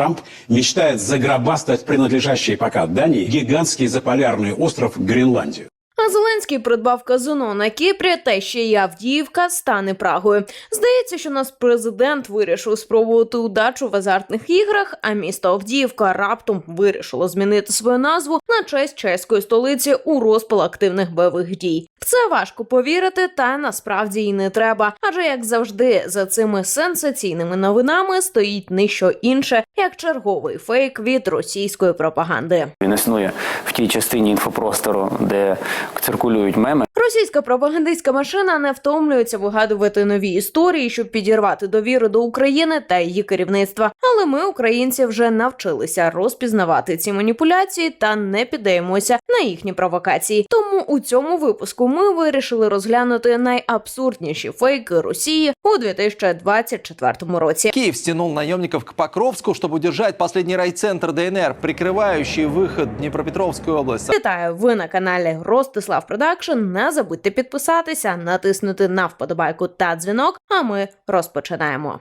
Трамп мечтает загробастать принадлежащий пока Дании гигантский заполярный остров Гренландию. Зеленський придбав казино на Кіпрі, та ще й Авдіївка стане Прагою. Здається, що наш президент вирішив спробувати удачу в азартних іграх, а місто Авдіївка раптом вирішило змінити свою назву на честь чеської столиці у розпал активних бойових дій. В це важко повірити, та насправді й не треба. Адже як завжди, за цими сенсаційними новинами стоїть не що інше, як черговий фейк від російської пропаганди. Він існує в тій частині інфопростору, де циркулюють меми. Російська пропагандистська машина не втомлюється вигадувати нові історії, щоб підірвати довіру до України та її керівництва. Але ми, українці, вже навчилися розпізнавати ці маніпуляції та не піддаємося на їхні провокації. Тому у цьому випуску ми вирішили розглянути найабсурдніші фейки Росії у 2024 році. Киев стянул наемников к Покровску, чтобы удержать последний райцентр ДНР, прикрывающий выход в Днепропетровскую область. Вітаю! Ви на каналі Ростислав Продакшн. Не забудьте підписатися, натиснути на вподобайку та дзвінок. А ми розпочинаємо.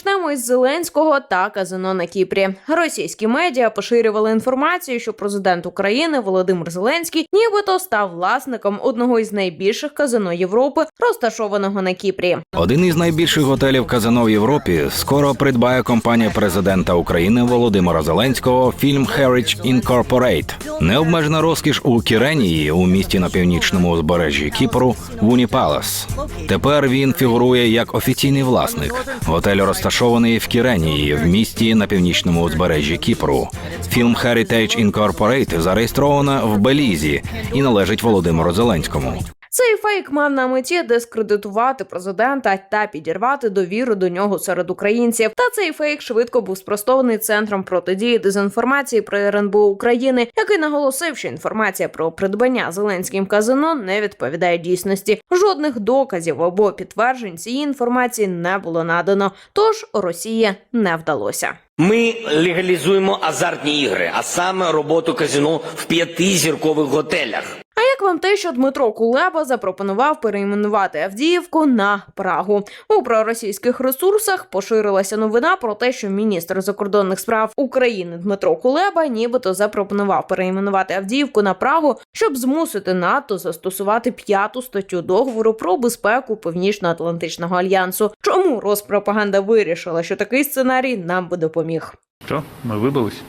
І розпочнемо із Зеленського та казино на Кіпрі. Російські медіа поширювали інформацію, що президент України Володимир Зеленський нібито став власником одного із найбільших казино Європи, розташованого на Кіпрі. Один із найбільших готелів казино в Європі скоро придбає компанія президента України Володимира Зеленського фільм Heritage Incorporate. Необмежена розкіш у Кіренії у місті на північному узбережжі Кіпру Вуні Палас. Тепер він фігурує як офіційний власник. Готель розташований в Кіренії в місті на північному узбережжі Кіпру. Фільм Heritage Incorporated зареєстровано в Белізі і належить Володимиру Зеленському. Цей фейк мав на меті дискредитувати президента та підірвати довіру до нього серед українців. Та цей фейк швидко був спростований центром протидії дезінформації про РНБО України, який наголосив, що інформація про придбання зеленським казино не відповідає дійсності. Жодних доказів або підтверджень цієї інформації не було надано. Тож Росії не вдалося. Ми легалізуємо азартні ігри, а саме роботу казино в п'ятизіркових готелях. Як вам те, що Дмитро Кулеба запропонував перейменувати Авдіївку на Прагу? У проросійських ресурсах поширилася новина про те, що міністр закордонних справ України Дмитро Кулеба нібито запропонував перейменувати Авдіївку на Прагу, щоб змусити НАТО застосувати п'яту статтю договору про безпеку Північно-Атлантичного альянсу. Чому Роспропаганда вирішила, що такий сценарій нам би допоміг? Що? Ми вибились?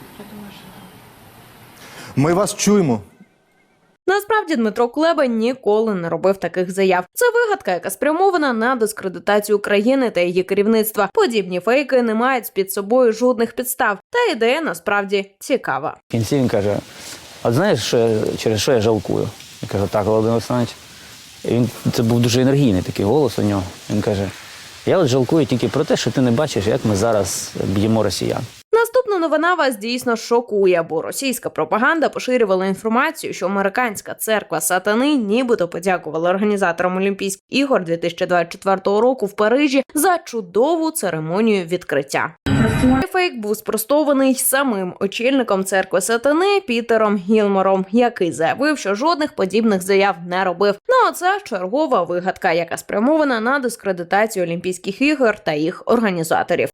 Ми вас чуємо. Насправді Дмитро Кулеба ніколи не робив таких заяв. Це вигадка, яка спрямована на дискредитацію країни та її керівництва. Подібні фейки не мають під собою жодних підстав. Та ідея насправді цікава. В кінці він каже: От знаєш, що я, через що я жалкую? Я кажу, так, Володимир Олександрович. І він це був дуже енергійний такий голос у нього. Він каже: Я от жалкую тільки про те, що ти не бачиш, як ми зараз б'ємо росіян. Наступна новина вас дійсно шокує, бо російська пропаганда поширювала інформацію, що американська церква сатани нібито подякувала організаторам Олімпійських ігор 2024 року в Парижі за чудову церемонію відкриття. Фейк був спростований самим очільником церкви сатани Пітером Гілмором, який заявив, що жодних подібних заяв не робив. Ну а це чергова вигадка, яка спрямована на дискредитацію Олімпійських ігор та їх організаторів.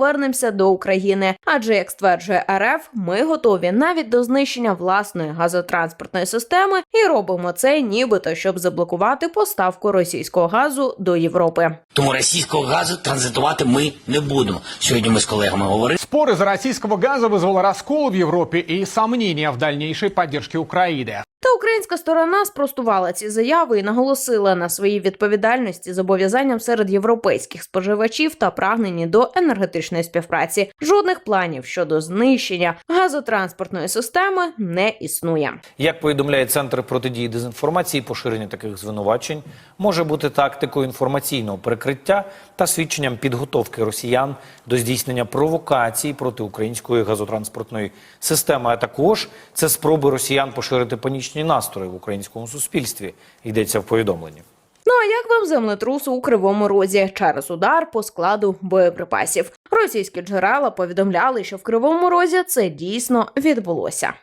повернемося до України. Адже, як стверджує РФ, ми готові навіть до знищення власної газотранспортної системи і робимо це нібито, щоб заблокувати поставку російського газу до Європи. Тому російського газу транзитувати ми не будемо. Сьогодні ми з колегами говорили. Споры за российского газа вызвало раскол в Европе и сомнения в дальнейшей поддержке Украины. Та українська сторона спростувала ці заяви і наголосила на своїй відповідальності зобов'язанням серед європейських споживачів та прагненні до енергетичної співпраці. Жодних планів щодо знищення газотранспортної системи не існує. Як повідомляє Центр протидії дезінформації, поширення таких звинувачень може бути тактикою інформаційного перекриття та свідченням підготовки росіян до здійснення провокацій проти української газотранспортної системи. А також це спроби росіян поширити панічні настрої в українському суспільстві. Йдеться в повідомленні. Ну а як вам землетрус у кривому розі через удар по складу боєприпасів? Російські джерела повідомляли, що в кривому розі це дійсно відбулося.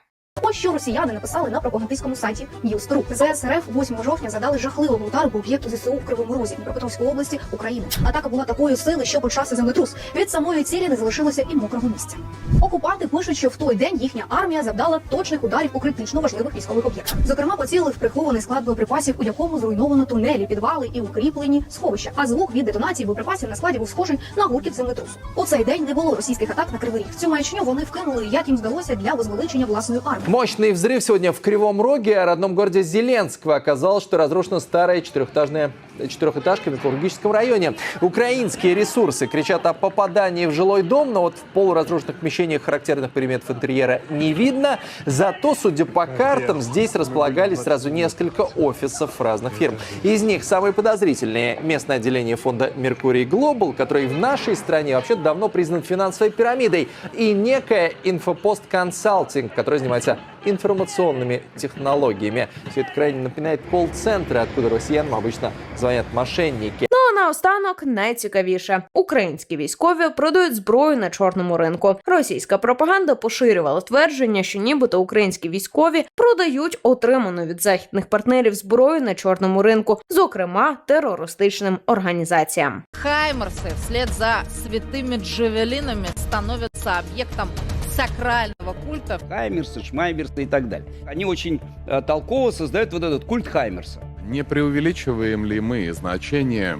Ось що росіяни написали на пропагандистському сайті Ньюс.ру. ЗСРФ 8 жовтня задали жахливого удару по об'єкту ЗСУ в Кривому Розі Дніпропетровської області України. Атака була такої сили, що почався землетрус. Від самої цілі не залишилося і мокрого місця. Окупанти пишуть, що в той день їхня армія завдала точних ударів по критично важливих військових об'єктах. Зокрема, поцілили в прихований склад боєприпасів, у якому зруйновано тунелі, підвали і укріплені сховища. А звук від детонації боєприпасів на складі був схожий на гуркіт землетрусу. У цей день не було російських атак на Кривий Ріг. Цю маячню вони вкинули, як їм здалося, для возвеличення власної армії. Мощный взрыв сегодня в Кривом Роге, родном городе Зеленского. Оказалось, что разрушена старая четырехэтажная четырехэтажка в металлургическом районе. Украинские ресурсы кричат о попадании в жилой дом, но вот в полуразрушенных помещениях характерных приметов интерьера не видно. Зато, судя по картам, здесь располагались сразу несколько офисов разных фирм. Из них самые подозрительные – местное отделение фонда «Меркурий Глобал», который в нашей стране вообще давно признан финансовой пирамидой, и некая «Инфопост Консалтинг», который занимается информационными технологиями. Все это крайне напоминает колл-центры, откуда россиянам обычно звонят мошенники. Ну а наостанок найцікавіше: українські військові продають зброю на чорному ринку. Російська пропаганда поширювала твердження, що нібито українські військові продають отриману від західних партнерів зброю на чорному ринку, зокрема терористичним організаціям. Хаймерсы вслед за святыми джавелинами становятся объектом сакрального культа. Хаймерсы, Шмаймерсы и так далее. Они очень э, толково создают вот этот культ Хаймерса. Не преувеличиваем ли мы значение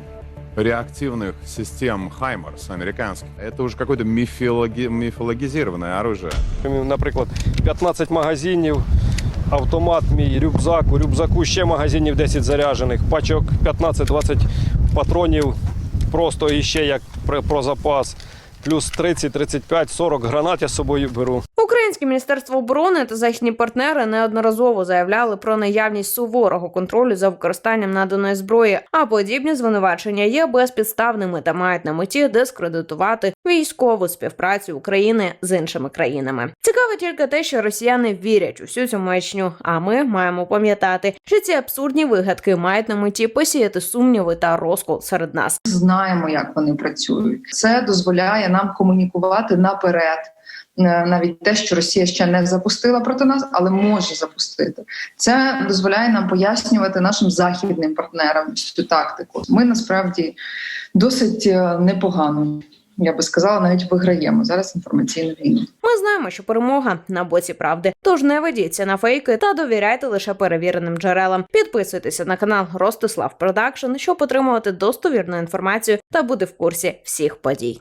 реактивных систем «Хаймарс» американских? Это уже какое-то мифологи- мифологизированное оружие. Наприклад, 15 магазинів, автомат мій, рюкзак, у рюкзаку ще магазинів 10 заряджених, пачок 15-20 патронів, просто іще як про, про запас. Плюс 30, 35, 40 гранат я з собою беру. Українське міністерство оборони та західні партнери неодноразово заявляли про наявність суворого контролю за використанням наданої зброї, а подібні звинувачення є безпідставними та мають на меті дискредитувати військову співпрацю України з іншими країнами. Цікаво тільки те, що росіяни вірять у всю цю маячню. А ми маємо пам'ятати, що ці абсурдні вигадки мають на меті посіяти сумніви та розкол серед нас. Знаємо, як вони працюють. Це дозволяє нам комунікувати наперед. Е, Навіть те, що Росія ще не запустила проти нас, але може запустити. Це дозволяє нам пояснювати нашим західним партнерам цю тактику. Ми насправді досить е, непогано, я би сказала, навіть виграємо зараз інформаційну війну. Ми знаємо, що перемога на боці правди. Тож не ведіться на фейки та довіряйте лише перевіреним джерелам. Підписуйтеся на канал Ростислав Продакшн, щоб отримувати достовірну інформацію та бути в курсі всіх подій.